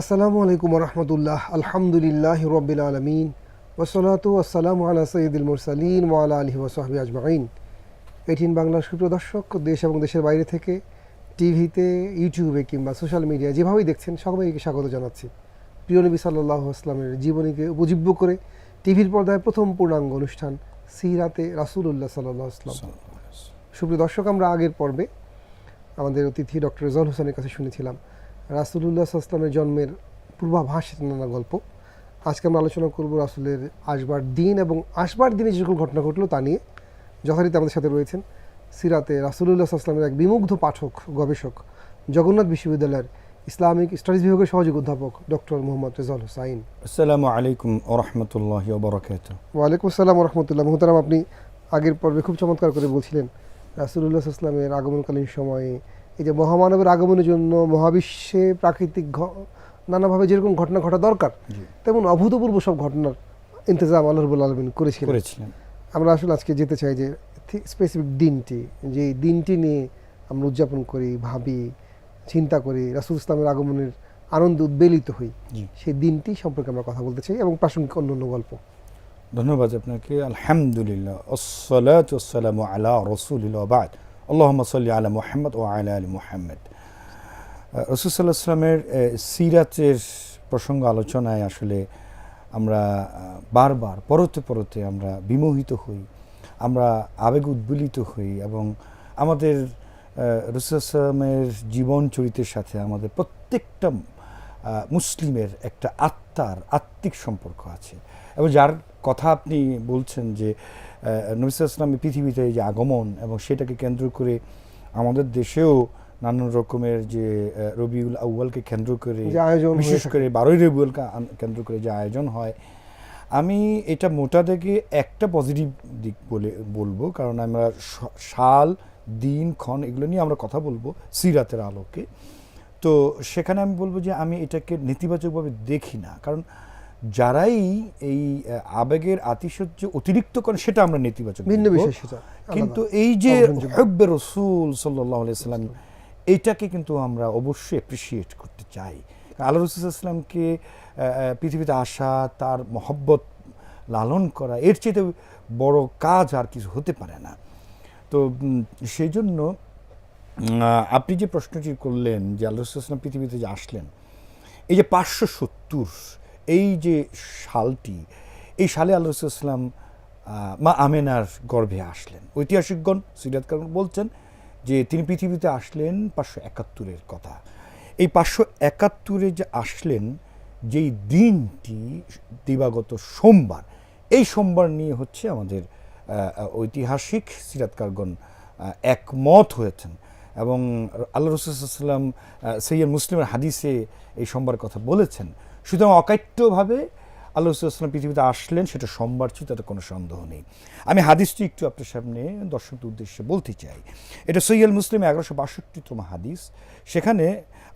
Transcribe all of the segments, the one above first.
আসসালামু আলাইকুম রহমতুল্লাহ আলহামদুলিল্লাহ রবিল আলমিন ওসলাত আসসালামু আলা সঈদুল মুরসালিন ওয়ালা আলহি ওসাহাবি আজমাইন। এইটিন বাংলার সুপ্রিয় দর্শক, দেশ এবং দেশের বাইরে থেকে টিভিতে, ইউটিউবে কিংবা সোশ্যাল মিডিয়া যেভাবেই দেখছেন সবাইকে স্বাগত জানাচ্ছি। প্রিয় নবী সাল্লাহ আসলামের জীবনীকে উপজীব্য করে টিভির পর্দায় প্রথম পূর্ণাঙ্গ অনুষ্ঠান সিরাতে রাসুলুল্লাহ সাল্লাহ আসলাম সুপ্রিয় দর্শক আমরা আগের পর্বে আমাদের অতিথি ডক্টর রেজাউল হোসেনের কাছে শুনেছিলাম রাসুলুল্লাহ আসলামের জন্মের পূর্বাভাস নানা গল্প। আজকে আমরা আলোচনা করব রাসুলের আসবার দিন এবং আসবার দিনে যেরকম ঘটনা ঘটলো তা নিয়ে। যথারীতি আমাদের সাথে রয়েছেন সিরাতে রাসুলুল্লাহ আসলামের এক বিমুগ্ধ পাঠক গবেষক জগন্নাথ বিশ্ববিদ্যালয়ের ইসলামিক স্টাডিজ বিভাগের সহযোগী অধ্যাপক ডক্টর মোহাম্মদ রেজাউল হোসাইন। আসসালামু আলাইকুম ওরহমতুল্লাহ ওবরাকাত ওয়ালাইকুম আসসালাম রহমতুল্লাহ। মোহতারাম আপনি আগের পর্বে খুব চমৎকার করে বলছিলেন রাসুলুল্লাহ আসলামের আগমনকালীন সময়ে এই যে মহামানবের আগমনের জন্য মহাবিশ্বে প্রাকৃতিক ঘ- নানাভাবে যেরকম ঘটনা ঘটা দরকার তেমন অভূতপূর্ব সব ঘটনার ইন্তজাম আল্লাহ রবুল আলমিন করেছিলেন। আমরা আসলে আজকে যেতে চাই যে স্পেসিফিক দিনটি যে দিনটি নিয়ে আমরা উদযাপন করি ভাবি চিন্তা করি রাসুল ইসলামের আগমনের আনন্দ উদ্বেলিত হই। সেই দিনটি সম্পর্কে আমরা কথা বলতে চাই এবং প্রাসঙ্গিক অন্য অন্য গল্প। ধন্যবাদ আপনাকে। আলহামদুলিল্লাহ। মুহাম্মদ ও আলা মুহাম্মদ। রসুল সাল্লাহ আসলামের সিরাতের প্রসঙ্গ আলোচনায় আসলে আমরা বারবার, পরতে পরতে আমরা বিমোহিত হই, আমরা আবেগ উদ্বেলিত হই এবং আমাদের রসুল আসলামের জীবন চরিত্রের সাথে আমাদের প্রত্যেকটা মুসলিমের একটা আত্মার আত্মিক সম্পর্ক আছে এবং যার কথা আপনি বলছেন যে নবিসা ইসলামের পৃথিবীতে যে আগমন এবং সেটাকে কেন্দ্র করে আমাদের দেশেও নানান রকমের যে রবিউল আউ্বালকে কেন্দ্র করে আয়োজন বিশেষ করে বারোই রবিউলকে কেন্দ্র করে যে আয়োজন হয়। আমি এটা মোটা থেকে একটা পজিটিভ দিক বলে বলব কারণ আমরা সাল দিন ক্ষণ এগুলো নিয়ে আমরা কথা বলব সিরাতের আলোকে। তো সেখানে আমি বলব যে আমি এটাকে নেতিবাচকভাবে দেখি না। কারণ যারাই এই আবেগের আতিশয্য অতিরিক্ত করে সেটা আমরা নেতিবাচক ভিন্ন। বিষয় সেটা কিন্তু এই যে। হব্বে রসুল সাল্লাহ সাল্লাম এইটাকে কিন্তু আমরা অবশ্যই অ্যাপ্রিসিয়েট করতে চাই আল্লাহ রসুলামকে পৃথিবীতে আসা তার মহব্বত লালন করা এর চেয়ে বড় কাজ আর কিছু হতে পারে না তো সেই জন্য আপনি যে প্রশ্নটি করলেন যে আল্লাহ রসুলাম পৃথিবীতে যে আসলেন এই যে পাঁচশো সত্তর এই যে সালটি এই সালে আল্লাহ রসুলাম মা আমেনার গর্ভে আসলেন। ঐতিহাসিকগণ সিরাতকার বলছেন যে তিনি পৃথিবীতে আসলেন পাঁচশো একাত্তরের কথা। এই পাঁচশো একাত্তরে যে আসলেন, যেই দিনটি দিবাগত সোমবার, এই সোমবার নিয়ে হচ্ছে আমাদের ঐতিহাসিক সিরাতকারগণ একমত হয়েছেন। এবং আল্লাহ রসুলাম সৈয়দ মুসলিমের হাদিসে এই সোমবার কথা বলেছেন। সুতরাং অকাট্যভাবে আল্লাহ রসুলাম পৃথিবীতে আসলেন সেটা সোমবার ছিল তাতে কোনো সন্দেহ নেই আমি হাদিসটি একটু আপনার সামনে দর্শকদের উদ্দেশ্যে বলতে চাই এটা সৈয়দ মুসলিম এগারোশো বাষট্টিতম হাদিস সেখানে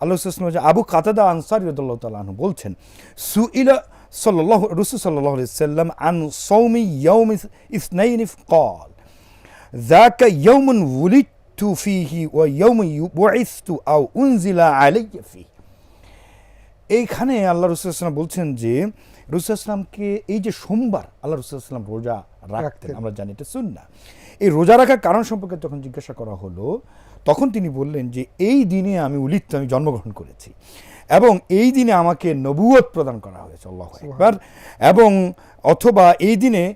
আল্লাহ রসুলাম যে আবু কাতাদা আনসার ইদুল্লাহ তালাহ বলছেন সুইলা সাল্লাহ রসুল সাল্লাহ সাল্লাম আন সৌমি ইয়ৌম ইসনাইনিফ কল ذاك يوم ولدت فيه ويوم بعثت أو أنزل علي فيه এইখানে আল্লাহ রসুলাম বলছেন যে রসুলামকে এই যে সোমবার আল্লাহ রসুলাম রোজা রাখতেন। আমরা জানি এটা শুন না এই রোজা রাখার কারণ সম্পর্কে যখন জিজ্ঞাসা করা হলো তখন তিনি বললেন যে এই দিনে আমি উলিত আমি জন্মগ্রহণ করেছি এবং এই দিনে আমাকে নবুয়ত প্রদান করা হয়েছে আল্লাহ একবার এবং অথবা এই দিনে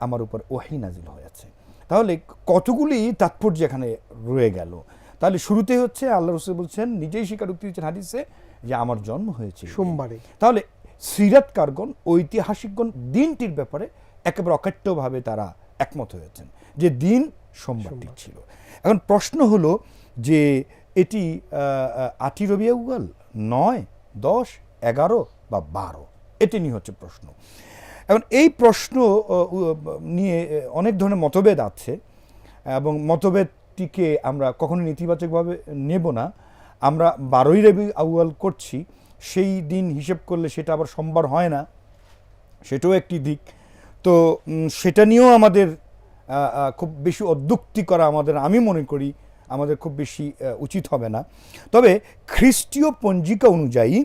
আমার উপর ওহি নাজিল হয়েছে। তাহলে কতগুলি তাৎপর্য এখানে রয়ে গেল? তাহলে শুরুতে হচ্ছে আল্লাহ রসুল বলছেন নিজেই স্বীকার উক্তি দিচ্ছেন হাদিসে যে আমার জন্ম হয়েছে সোমবারে। তাহলে সিরাতকারগণ ঐতিহাসিকগণ দিনটির ব্যাপারে একেবারে অকাট্যভাবে তারা একমত হয়েছেন যে দিন সোমবারটি ছিল। এখন প্রশ্ন হলো যে এটি আটি রবি আউয়াল নয় দশ এগারো বা বারো? এটি নিয়ে হচ্ছে প্রশ্ন। এখন এই প্রশ্ন নিয়ে অনেক ধরনের মতভেদ আছে এবং মতভেদটিকে আমরা কখনো নেতিবাচকভাবে নেব না। আমরা বারোই রবি আউয়াল করছি সেই দিন হিসেব করলে সেটা আবার সোমবার হয় না সেটাও একটি দিক। তো সেটা নিয়েও আমাদের খুব বেশি অদ্যুক্তি করা আমাদের আমি মনে করি আমাদের খুব বেশি উচিত হবে না। তবে খ্রিস্টীয় পঞ্জিকা অনুযায়ী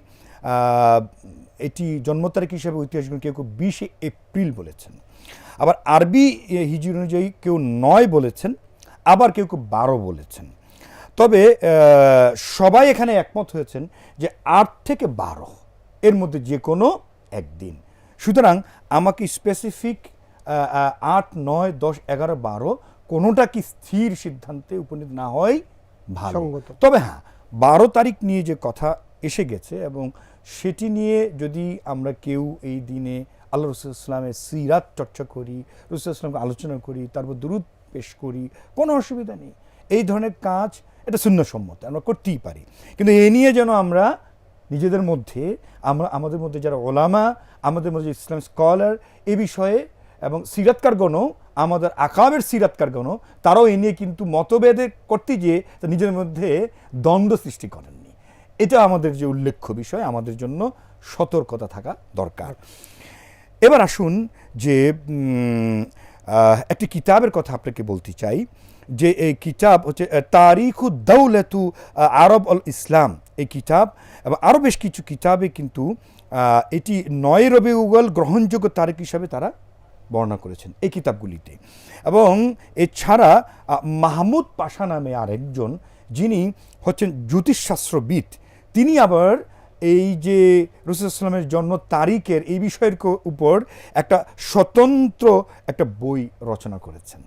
এটি জন্ম তারিখ হিসেবে ঐতিহাসিক কেউ কেউ বিশে এপ্রিল বলেছেন। আবার আরবি এ, হিজরি অনুযায়ী কেউ নয় বলেছেন আবার কেউ কেউ বারো বলেছেন। তবে সবাই এখানে একমত হয়েছেন যে আট থেকে বারো এর মধ্যে যে কোনো একদিন। সুতরাং আমাকে স্পেসিফিক আট নয় দশ এগারো বারো কোনোটা কি স্থির সিদ্ধান্তে উপনীত না হয় ভালো। তবে হ্যাঁ বারো তারিখ নিয়ে যে কথা এসে গেছে এবং সেটি নিয়ে যদি আমরা কেউ এই দিনে আল্লাহ রসুল ইসলামের সিরাত চর্চা করি রসুল ইসলামকে আলোচনা করি তারপর দূরত পেশ করি কোনো অসুবিধা নেই। এই ধরনের কাজ এটা শূন্যসম্মত, আমরা করতেই পারি। কিন্তু এ নিয়ে যেন আমরা নিজেদের মধ্যে, আমরা, আমাদের মধ্যে যারা ওলামা, আমাদের মধ্যে ইসলাম স্কলার, এ বিষয়ে এবং সিরাতকারগণও, আমাদের আকাবের সিরাতকারগণও, তারাও এ নিয়ে কিন্তু মতভেদে করতে গিয়ে তা নিজেদের মধ্যে দ্বন্দ্ব সৃষ্টি করেননি। এটা আমাদের যে উল্লেখ্য বিষয়, আমাদের জন্য সতর্কতা থাকা দরকার। এবার আসুন যে একটি কিতাবের কথা আপনাকে বলতে চাই, যে এই কিতাব হচ্ছে তারিখু দৌলতু আরব অল ইসলাম। এই কিতাব, এবং আরও বেশ কিছু কিতাবে কিন্তু এটি নয় রবি উগল গ্রহণযোগ্য তারিখ হিসাবে তারা বর্ণনা করেছেন এই কিতাবগুলিতে। এবং এছাড়া মাহমুদ পাশা নামে আরেকজন, যিনি হচ্ছেন জ্যোতিষশাস্ত্রবিদ, তিনি আবার এই যে রসুলামের জন্ম তারিখের এই বিষয়ের উপর একটা স্বতন্ত্র একটা বই রচনা করেছেন।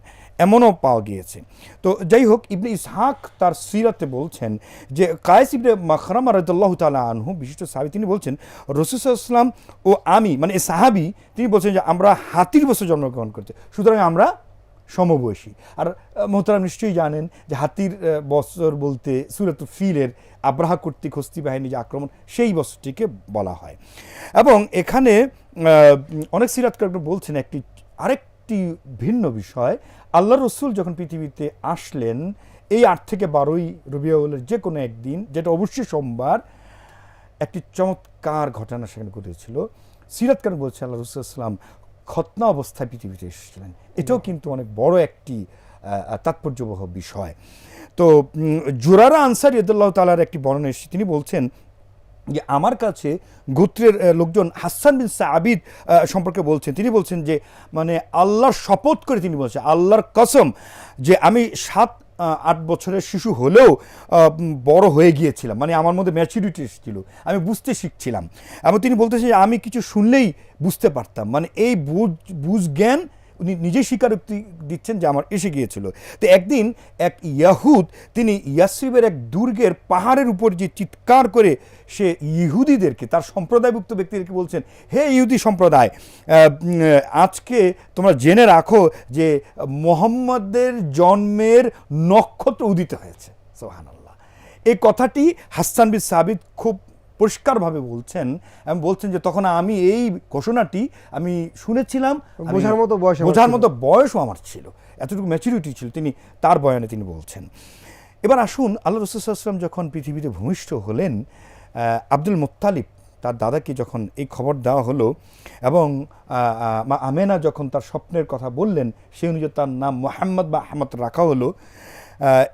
এমনও পাওয়া গিয়েছে। তো যাই হোক, ইবনে ইসহাক তার সিরাতে বলছেন যে, কায়েস ইবনে মাখরাম রাজ্লাহ তালা আনহু, বিশিষ্ট সাহাবি, তিনি বলছেন রসুলাম ও আমি মানে সাহাবি, তিনি বলছেন যে, আমরা হাতির বছর জন্মগ্রহণ করতে সুতরাং আমরা সমবয়সী। আর মোহতারাম নিশ্চয়ই জানেন যে হাতির বছর বলতে সুরত ফিলের আব্রাহা কর্তৃক হস্তি বাহিনী যে আক্রমণ, সেই বছরটিকে বলা হয়। এবং এখানে অনেক সিরাতকার বলছেন একটি, আরেকটি ভিন্ন বিষয়। আল্লাহ রসুল যখন পৃথিবীতে আসলেন, এই আট থেকে বারোই রবিউলের যে কোনো একদিন, যেটা অবশ্যই সোমবার, একটি চমৎকার ঘটনা সেখানে ঘটেছিল। সিরাতকার বলছে আল্লাহ রসুলাম খতনা অবস্থায় পৃথিবীতে এসেছিলেন। এটাও কিন্তু অনেক বড় একটি তাৎপর্যবহ বিষয়। তো জোরারা আনসার ইদুল্লাহ তালার একটি বর্ণনা এসেছে। তিনি বলছেন যে আমার কাছে গোত্রের লোকজন হাসান বিন সাবিদ সম্পর্কে বলছেন। তিনি বলছেন যে মানে আল্লাহর শপথ করে তিনি বলছেন আল্লাহর কসম যে আমি সাত আট বছরের শিশু হলেও বড় হয়ে গিয়েছিলাম। মানে আমার মধ্যে ম্যাচুরিটি এসেছিল। আমি বুঝতে শিখছিলাম। এবং তিনি বলতেছে যে, আমি কিছু শুনলেই বুঝতে পারতাম। মানে এই বুঝ বুঝ জ্ঞান উনি নিজেই স্বীকারোক্তি দিচ্ছেন যে আমার এসে গিয়েছিল। তো একদিন এক ইয়াহুদ, তিনি ইয়াসরিবের এক দুর্গের পাহাড়ের উপর যে চিৎকার করে সে ইহুদিদেরকে, তার সম্প্রদায়ভুক্ত ব্যক্তিদেরকে বলছেন, হে ইহুদি সম্প্রদায় আজকে তোমরা জেনে রাখো যে মোহাম্মদের জন্মের নক্ষত্র উদিত হয়েছে। সোহানাল্লাহ এই কথাটি হাসান বিন সাবিদ খুব পরিষ্কারভাবে বলছেন এবং বলছেন যে তখন আমি এই ঘোষণাটি আমি শুনেছিলাম বোঝার মতো বয়স বোঝার মতো বয়সও আমার ছিল এতটুকু ম্যাচুরিটি ছিল তিনি তার বয়ানে তিনি বলছেন। এবার আসুন আল্লাহ রসুলাম যখন পৃথিবীতে ভূমিষ্ঠ হলেন আব্দুল মোত্তালিব তার দাদাকে যখন এই খবর দেওয়া হলো এবং মা আমেনা যখন তার স্বপ্নের কথা বললেন সেই অনুযায়ী তার নাম মোহাম্মদ বা আহমদ রাখা হলো।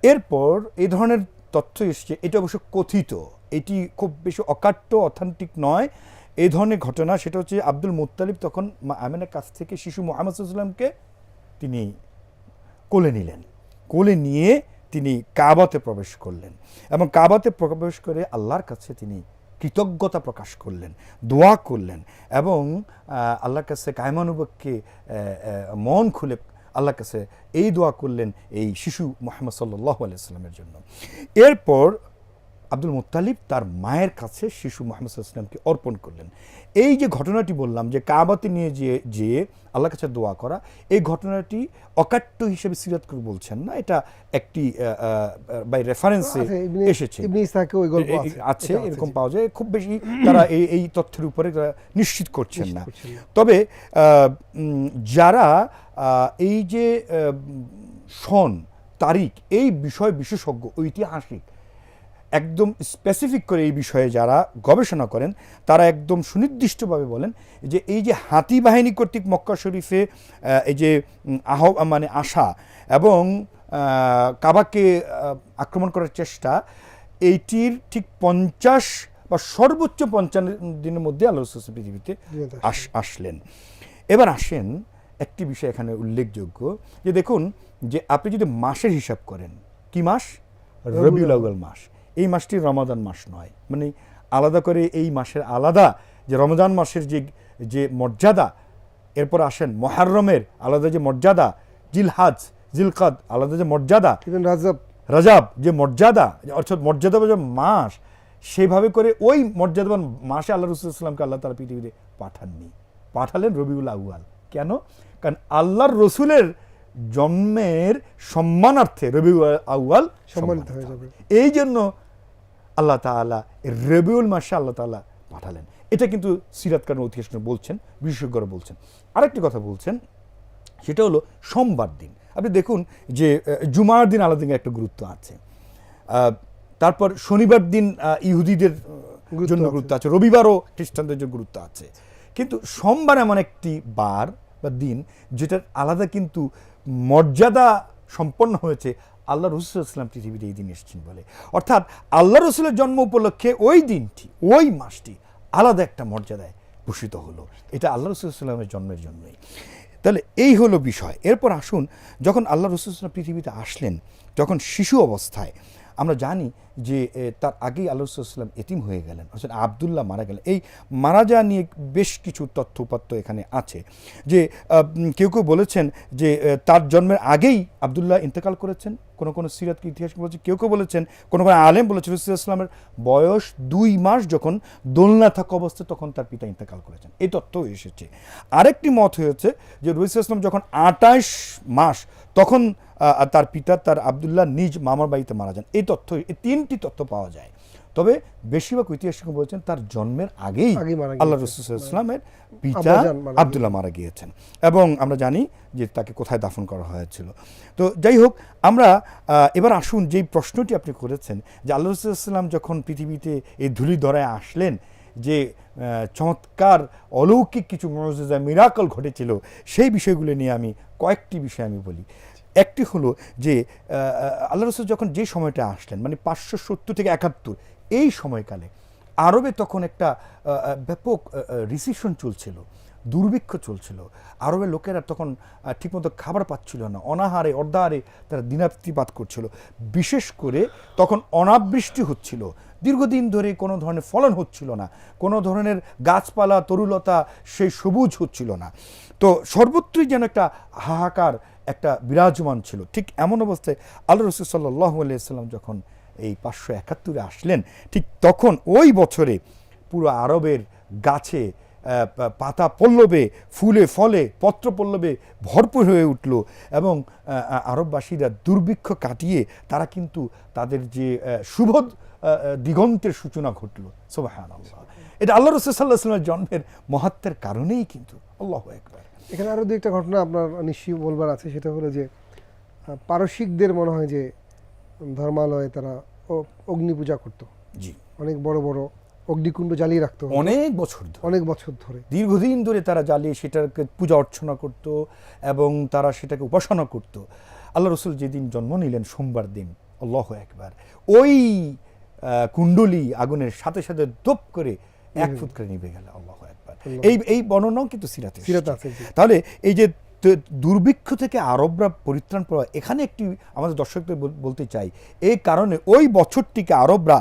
এরপর এই ধরনের তথ্য এসছে এটা অবশ্য কথিত। এটি খুব বেশি অকাট্য অথেন্টিক নয়। এই ধরনের ঘটনা, সেটা হচ্ছে আব্দুল মুত্তালিব তখন আমেনার কাছ থেকে শিশু মোহাম্মদ সাল্লামকে তিনি কোলে নিলেন। কোলে নিয়ে তিনি কাবাতে প্রবেশ করলেন এবং কাবাতে প্রবেশ করে আল্লাহর কাছে তিনি কৃতজ্ঞতা প্রকাশ করলেন, দোয়া করলেন এবং আল্লাহর কাছে কায়মানুবককে মন খুলে আল্লাহর কাছে এই দোয়া করলেন এই শিশু মোহাম্মদ সাল্লাহ আলাইস্লামের জন্য। এরপর আব্দুল মুত্তালিব তার মায়ের কাছে শিশু মোহাম্মদ ইসলামকে অর্পণ করলেন। এই যে ঘটনাটি বললাম যে কাবাতে নিয়ে যে যে আল্লাহ কাছে দোয়া করা এই ঘটনাটি অকাট্য হিসেবে সিরাত করে বলছেন না এটা একটি বাই রেফারেন্সে এসেছে। আছে। এরকম পাওয়া যায় খুব বেশি তারা এই এই তথ্যের উপরে নিশ্চিত করছেন না। তবে যারা এই যে সন তারিখ এই বিষয় বিশেষজ্ঞ ঐতিহাসিক একদম স্পেসিফিক করে এই বিষয়ে যারা গবেষণা করেন তারা একদম সুনির্দিষ্টভাবে বলেন যে এই যে হাতি বাহিনী কর্তৃক মক্কা শরীফে এই যে আহ মানে আশা এবং কাবাকে আক্রমণ করার চেষ্টা এইটির ঠিক পঞ্চাশ বা সর্বোচ্চ পঞ্চান্ন দিনের মধ্যে আল্লাহ পৃথিবীতে আস- আসলেন। এবার আসেন একটি বিষয় এখানে উল্লেখযোগ্য যে দেখুন যে আপনি যদি মাসের হিসাব করেন কি মাস? রবিউল আউয়াল মাস। এই মাসটি রমাদান মাস নয়। মানে আলাদা করে এই মাসের আলাদা যে রমজান মাসের যে যে মর্যাদা এরপর আসেন মহারমের আলাদা যে মর্যাদা জিলহাজ জিলকাদ আলাদা যে মর্যাদা রাজাব। রাজাব যে মর্যাদা অর্থাৎ মর্যাদা যে মাস সেভাবে করে ওই মর্যাদাবান মাসে আল্লাহ রসুলামকে আল্লাহ তালা পৃথিবীতে পাঠাননি। পাঠালেন রবিউল আউয়াল। কেন? কারণ আল্লাহর রসুলের জন্মের সম্মানার্থে রবিউল আউয়াল সম্মানিত হয়ে যাবে। এই জন্য আল্লাহ তাআলা রবিউল মাসে আল্লাহ তাআলা পাঠালেন। এটা কিন্তু সিরাত কারণ ঐতিহাসিক বলছেন বিশেষজ্ঞরা বলছেন। আরেকটি কথা বলছেন সেটা হলো সোমবার দিন। আপনি দেখুন যে জুমার দিন আলাদা একটা গুরুত্ব আছে। আহ, তারপর শনিবার দিন ইহুদিদের জন্য গুরুত্ব আছে। রবিবারও খ্রিস্টানদের জন্য গুরুত্ব আছে। কিন্তু সোমবার এমন একটি বার বা দিন, যেটার আলাদা কিন্তু মর্যাদা সম্পন্ন হয়েছে আল্লাহ রসুল ইসলাম পৃথিবীতে এই দিন এসেছেন বলে। অর্থাৎ আল্লাহ রসুলের জন্ম উপলক্ষে ওই দিনটি, ওই মাসটি আলাদা একটা মর্যাদায় ভূষিত হলো। এটা আল্লাহ রসুল ইসলামের জন্মের জন্যই। তাহলে এই হলো বিষয়। এরপর আসুন, যখন আল্লাহ রসুলাম পৃথিবীতে আসলেন যখন শিশু অবস্থায় আমরা জানি যে তার আগেই আল্লাহ এতিম হয়ে গেলেন। অর্থাৎ আবদুল্লাহ মারা গেলেন। এই মারা যাওয়া নিয়ে বেশ কিছু তথ্য উপাত্ত এখানে আছে যে কেউ কেউ বলেছেন যে তার জন্মের আগেই আবদুল্লাহ ইন্তেকাল করেছেন। কোনো কোনো সিরাতকে ইতিহাস বলেছে? কেউ কেউ বলেছেন, কোনো কোনো আলেম বলেছেন রসুলামের বয়স দুই মাস যখন দোলনা থাকা অবস্থায় তখন তার পিতা ইন্তেকাল করেছেন। এই তথ্য এসেছে। আরেকটি মত হয়েছে যে, রসুল ইসলাম যখন আটাইশ মাস তখন তার পিতা তার আবদুল্লাহ নিজ মামার বাড়িতে মারা যান। এই তথ্য এই তিনটি তথ্য পাওয়া যায়। তবে বেশিরভাগ ঐতিহাসিক বলছেন তার জন্মের আগেই আল্লাহ গিয়েছেন। রসুল ইসলামের পিতা আবদুল্লাহ মারা গিয়েছেন। এবং আমরা জানি যে তাকে কোথায় দাফন করা হয়েছিল। তো যাই হোক আমরা এবার আসুন যেই প্রশ্নটি আপনি করেছেন যে আল্লাহ রসুলাম যখন পৃথিবীতে এই ধুলি ধরায় আসলেন যে চমৎকার অলৌকিক কিছু মজা মিরাকল ঘটেছিল সেই বিষয়গুলো নিয়ে আমি কয়েকটি বিষয় আমি বলি। একটি হলো যে আল্লাহ রসুল যখন যে সময়টা আসলেন মানে পাঁচশো সত্তর থেকে একাত্তর, এই সময়কালে আরবে তখন একটা ব্যাপক রিসিশন চলছিল, দুর্ভিক্ষ চলছিল। আরবের লোকেরা তখন ঠিকমতো খাবার পাচ্ছিল না, অনাহারে, অর্ধাহারে তারা দিনাতিপাত করছিল। বিশেষ করে তখন অনাবৃষ্টি হচ্ছিল, দীর্ঘদিন ধরে কোনো ধরনের ফলন হচ্ছিল না, কোনো ধরনের গাছপালা, তরুলতা সেই সবুজ হচ্ছিল না। তো সর্বত্রই যেন একটা হাহাকার, একটা বিরাজমান ছিল। ঠিক এমন অবস্থায় আল্লাহ রসুল সাল্লাহ আলিয়াল্লাম যখন এই পাঁচশো একাত্তরে আসলেন, ঠিক তখন ওই বছরে পুরো আরবের গাছে পাতা পল্লবে, ফুলে ফলে, পত্র পল্লবে ভরপুর হয়ে উঠল এবং আরববাসীরা দুর্ভিক্ষ কাটিয়ে তারা কিন্তু তাদের যে শুভ দিগন্তের সূচনা ঘটল। সোবাহান এটা আল্লাহ রসুল সাল্লাহ জন্মের মহাত্মের কারণেই কিন্তু। আল্লাহ একবার এখানে আরও দু একটা ঘটনা আপনার নিশ্চয়ই বলবার আছে সেটা হলো যে পারসিকদের মনে হয় যে ধর্মালয়ে তারা অগ্নি পূজা করতো। জি। অনেক বড় বড় অগ্নিকুণ্ড জ্বালিয়ে রাখতো। অনেক বছর ধরে। অনেক বছর ধরে। দীর্ঘদিন ধরে তারা জ্বালিয়ে সেটাকে পূজা অর্চনা করত এবং তারা সেটাকে উপাসনা করত। আল্লাহ রসুল যেদিন জন্ম নিলেন সোমবার দিন আল্লাহ একবার ওই কুণ্ডলী আগুনের সাথে সাথে দপ করে এক ফুট করে নিভে গেল আল্লাহ একবার এই এই বর্ণনাও কিন্তু সিরাতে সিরাতে আছে, তাহলে এই যে দুর্ভিক্ষ থেকে আরবরা পরিত্রাণ পাওয়া এখানে একটি আমাদের দর্শকদের বলতে চাই এই কারণে ওই বছরটিকে আরবরা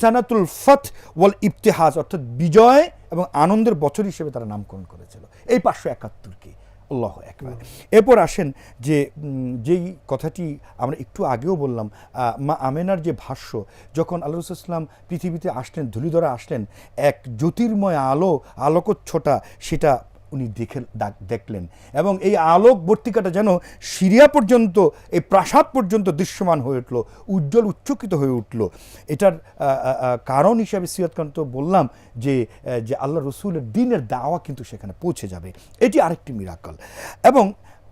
সানাতুল ফত ওয়াল ইফতেহাজ অর্থাৎ বিজয় এবং আনন্দের বছর হিসেবে তারা নামকরণ করেছিল। এই পাঁচশো একাত্তরকে। আল্লাহ একবার এরপর আসেন যে যেই কথাটি আমরা একটু আগেও বললাম মা আমেনার যে ভাষ্য, যখন আল্লাহ ইসলাম পৃথিবীতে আসলেন, ধুলিধরা আসলেন, এক জ্যোতির্ময় আলো, আলোকচ্ছটা, সেটা উনি দেখে দেখলেন। এবং এই আলোক বর্তিকাটা যেন সিরিয়া পর্যন্ত, এই প্রাসাদ পর্যন্ত দৃশ্যমান হয়ে উঠল, উজ্জ্বল উচ্চকিত হয়ে উঠল। এটার কারণ হিসাবে সিরাতকান্ত বললাম যে যে আল্লাহ রসুলের দিনের দাওয়া কিন্তু সেখানে পৌঁছে যাবে। এটি আরেকটি মিরাকল এবং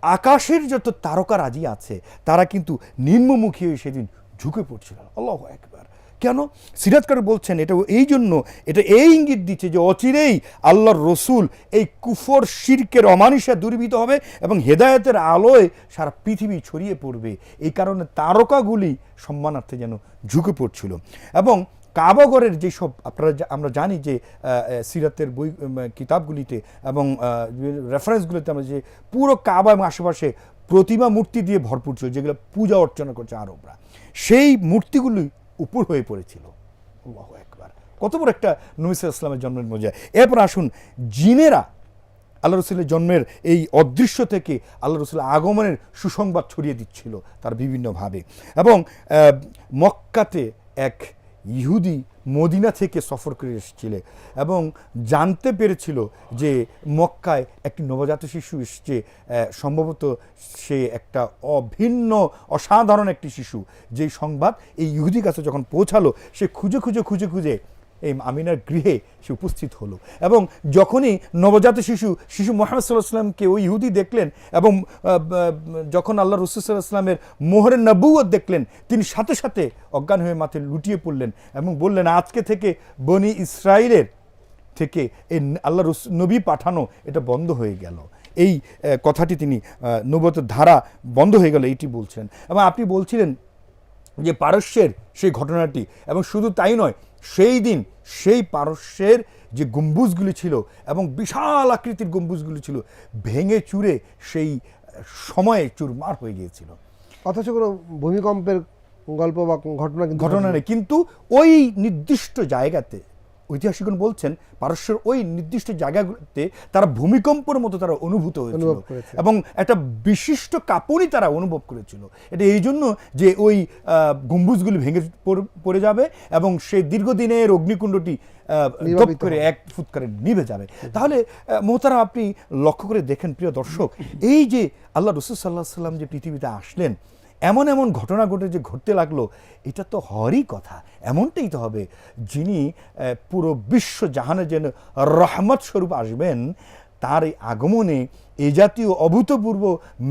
আকাশের যত তারকারাজি আছে, তারা কিন্তু নিম্নমুখী হয়ে সেদিন ঝুঁকে পড়ছিল। আল্লাহ একবার কেন? সিরাজকার বলছেন, এটা এই জন্য, এটা এই ইঙ্গিত দিচ্ছে যে অচিরেই আল্লাহর রসুল এই কুফর, শিরকের অমানিসা দূরীভূত হবে এবং হেদায়েতের আলোয় সারা পৃথিবী ছড়িয়ে পড়বে। এই কারণে তারকাগুলি সম্মানার্থে যেন ঝুঁকে পড়ছিল। এবং কাবাগরের যেসব, আপনারা আমরা জানি যে সিরাতের বই কিতাবগুলিতে এবং রেফারেন্সগুলিতে আমরা যে পুরো কাবা এবং আশেপাশে প্রতিমা মূর্তি দিয়ে ভরপুর ছিল, যেগুলো পূজা অর্চনা করছে আরবরা। সেই মূর্তিগুলি উপর হয়ে পড়েছিল। আল্লাহ একবার কত বড় একটা নবিস ইসলামের জন্মের মজা। এরপর আসুন, জিনেরা আল্লাহ রসুলের জন্মের এই অদৃশ্য থেকে আল্লাহ রসুলের আগমনের সুসংবাদ ছড়িয়ে দিচ্ছিল তার বিভিন্নভাবে এবং মক্কাতে এক ইহুদি মদিনা থেকে সফর করে এসেছিলে এবং জানতে পেরেছিল যে মক্কায় একটি নবজাত শিশু এসছে সম্ভবত সে একটা অভিন্ন, অসাধারণ একটি শিশু। যেই সংবাদ এই ইহুদি কাছে যখন পৌঁছালো, সে খুঁজে খুঁজে খুঁজে খুঁজে এই আমিনার গৃহে সে উপস্থিত হলো। এবং যখনই নবজাত শিশু শিশু মোহাম্মদ সাল্লাহ সাল্লামকে ওই ইহুদি দেখলেন এবং যখন আল্লাহ রসুল সাল্লাহ সাল্লামের মোহরের নবুয়ত দেখলেন, তিনি সাথে সাথে অজ্ঞান হয়ে মাথায় লুটিয়ে পড়লেন এবং বললেন, আজকে থেকে বনি ইসরায়েলের থেকে এই আল্লাহ নবী পাঠানো এটা বন্ধ হয়ে গেল। এই কথাটি তিনি নবতের ধারা বন্ধ হয়ে গেল, এইটি বলছেন। এবং আপনি বলছিলেন যে পারস্যের সেই ঘটনাটি, এবং শুধু তাই নয় সেই দিন সেই পারস্যের যে গম্বুজগুলি ছিল এবং বিশাল আকৃতির গম্বুজগুলি ছিল ভেঙে চুরে সেই সময়ে চুরমার হয়ে গিয়েছিল। অথচ কোনো ভূমিকম্পের গল্প বা ঘটনা ঘটনা। নেই। কিন্তু ওই নির্দিষ্ট জায়গাতে ঐতিহাসিকগণ বলছেন পারস্যের ওই নির্দিষ্ট জায়গাগুলোতে তারা ভূমিকম্পের মতো তারা অনুভূত হয়েছিল এবং একটা বিশিষ্ট কাঁপুনি তারা অনুভব করেছিল। এটা এই জন্য যে ওই আহ, গম্বুজগুলি ভেঙে পড়- যাবে এবং সেই দীর্ঘদিনের অগ্নিকুণ্ডটি দপ করে এক ফুৎকারে নিভে যাবে। তাহলে আহ, মোহতারাম আপনি লক্ষ্য করে দেখেন প্রিয় দর্শক এই যে আল্লাহ রসুল সাল্লাহ সাল্লাম যে পৃথিবীতে আসলেন এমন এমন ঘটনা ঘটে যে ঘটতে লাগল, এটা তো হরই কথা। এমনটাই তো হবে। যিনি পুরো বিশ্ব জাহানে যেন রহমত স্বরূপ আসবেন, তার এই আগমনে এ জাতীয় অভূতপূর্ব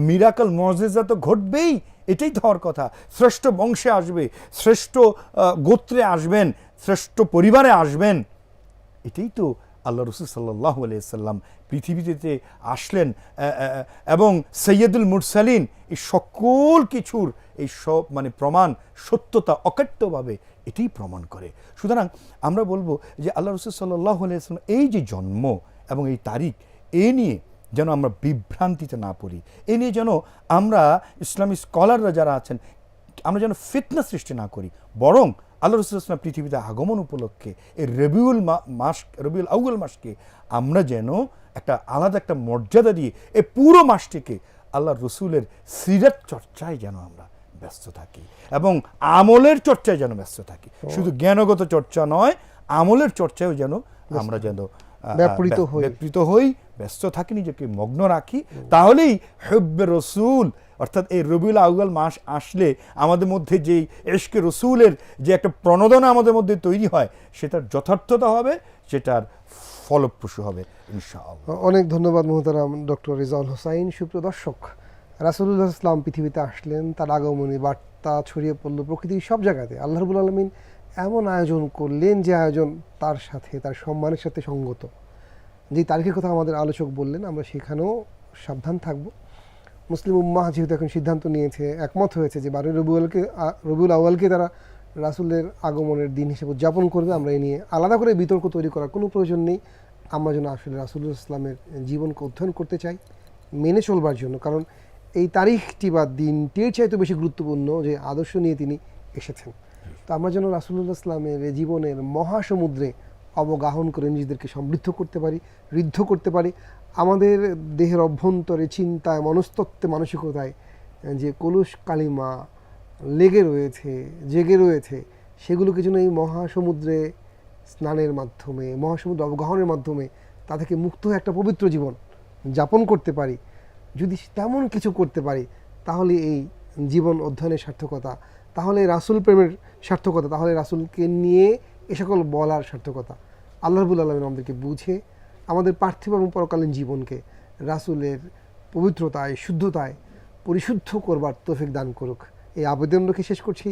মিরাকল মজেজা তো ঘটবেই, এটাই তো হওয়ার কথা। শ্রেষ্ঠ বংশে আসবে, শ্রেষ্ঠ গোত্রে আসবেন, শ্রেষ্ঠ পরিবারে আসবেন, এটাই তো আল্লাহ রসুল সাল্লাহ সাল্লাম পৃথিবীতে আসলেন এবং সৈয়দুল মুরসালিন এই সকল কিছুর এই সব মানে প্রমাণ, সত্যতা অকাট্যভাবে এটাই প্রমাণ করে। সুতরাং আমরা বলব যে আল্লাহ রসুল সাল্লাহ সাল্লাম এই যে জন্ম এবং এই তারিখ, এ নিয়ে যেন আমরা বিভ্রান্তিতে না পড়ি। এ নিয়ে যেন আমরা ইসলামী স্কলাররা যারা আছেন, আমরা যেন ফিতনা সৃষ্টি না করি। বরং আল্লাহ রসুলাম পৃথিবীতে আগমন উপলক্ষে এই রবিউল মাস রবিউল আউ্ল মাসকে আমরা যেন একটা আলাদা একটা মর্যাদা দিয়ে এই পুরো মাসটিকে আল্লাহ রসুলের সিরাত চর্চায় যেন আমরা ব্যস্ত থাকি এবং আমলের চর্চায় যেন ব্যস্ত থাকি। শুধু জ্ঞানগত চর্চা নয় আমলের চর্চায়ও যেন আমরা যেন ব্যাপৃত হই। ব্যস্ত থাকি নিজেকে মগ্ন রাখি। তাহলেই হব্বে রসুল অর্থাৎ এই রবিউল আউয়াল মাস আসলে আমাদের মধ্যে যেই এশকে রসুলের যে একটা প্রণোদনা আমাদের মধ্যে তৈরি হয়, সেটার যথার্থতা হবে, সেটার ফলপ্রসূ হবে, ইনশাআল্লাহ। অনেক ধন্যবাদ মোহতারাম ডক্টর রেজাউল হোসাইন। সুপ্রিয় দর্শক, রাসুলুল্লাহ ইসলাম পৃথিবীতে আসলেন, তার আগমনী বার্তা ছড়িয়ে পড়ল প্রকৃতির সব জায়গাতে। আল্লাহ রবুল আলমিন এমন আয়োজন করলেন যে আয়োজন তার সাথে, তার সম্মানের সাথে সঙ্গত। যে তারিখের কথা আমাদের আলোচক বললেন, আমরা সেখানেও সাবধান থাকব। মুসলিম উম্মাহ যেহেতু এখন সিদ্ধান্ত নিয়েছে, একমত হয়েছে যে বারোই রবিউলকে রবিউল আউয়ালকে তারা রাসুলের আগমনের দিন হিসেবে উদযাপন করবে, আমরা এই নিয়ে আলাদা করে বিতর্ক তৈরি করার কোনো প্রয়োজন নেই। আমরা যেন আসলে রাসুল ইসলামের জীবনকে অধ্যয়ন করতে চাই, মেনে চলবার জন্য। কারণ এই তারিখটি বা দিনটির চাইতে বেশি গুরুত্বপূর্ণ যে আদর্শ নিয়ে তিনি এসেছেন। তো আমরা যেন রাসুল্লাহ ইসলামের জীবনের মহাসমুদ্রে অবগাহন করে নিজেদেরকে সমৃদ্ধ করতে পারি, ঋদ্ধ করতে পারি। আমাদের দেহের অভ্যন্তরে চিন্তায়, মনস্তত্ত্বে, মানসিকতায় যে কলুষ কালিমা লেগে রয়েছে, জেগে রয়েছে সেগুলোকে যেন এই মহাসমুদ্রে স্নানের মাধ্যমে, মহাসমুদ্র অবগাহনের মাধ্যমে তা থেকে মুক্ত হয়ে একটা পবিত্র জীবন যাপন করতে পারি। যদি তেমন কিছু করতে পারি, তাহলে এই জীবন অধ্যয়নের সার্থকতা, তাহলে রাসুল প্রেমের সার্থকতা, তাহলে রাসুলকে নিয়ে এ সকল বলার সার্থকতা। আল্লাহবুল আলমিন আমাদেরকে বুঝে আমাদের পার্থিব এবং পরকালীন জীবনকে রাসুলের পবিত্রতায়, শুদ্ধতায় পরিশুদ্ধ করবার তোফিক দান করুক। এই আবেদন রেখে শেষ করছি।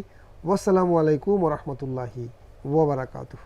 ওয়াসালামু আলাইকুম রহমতুল্লাহি ওবরাকাতুহ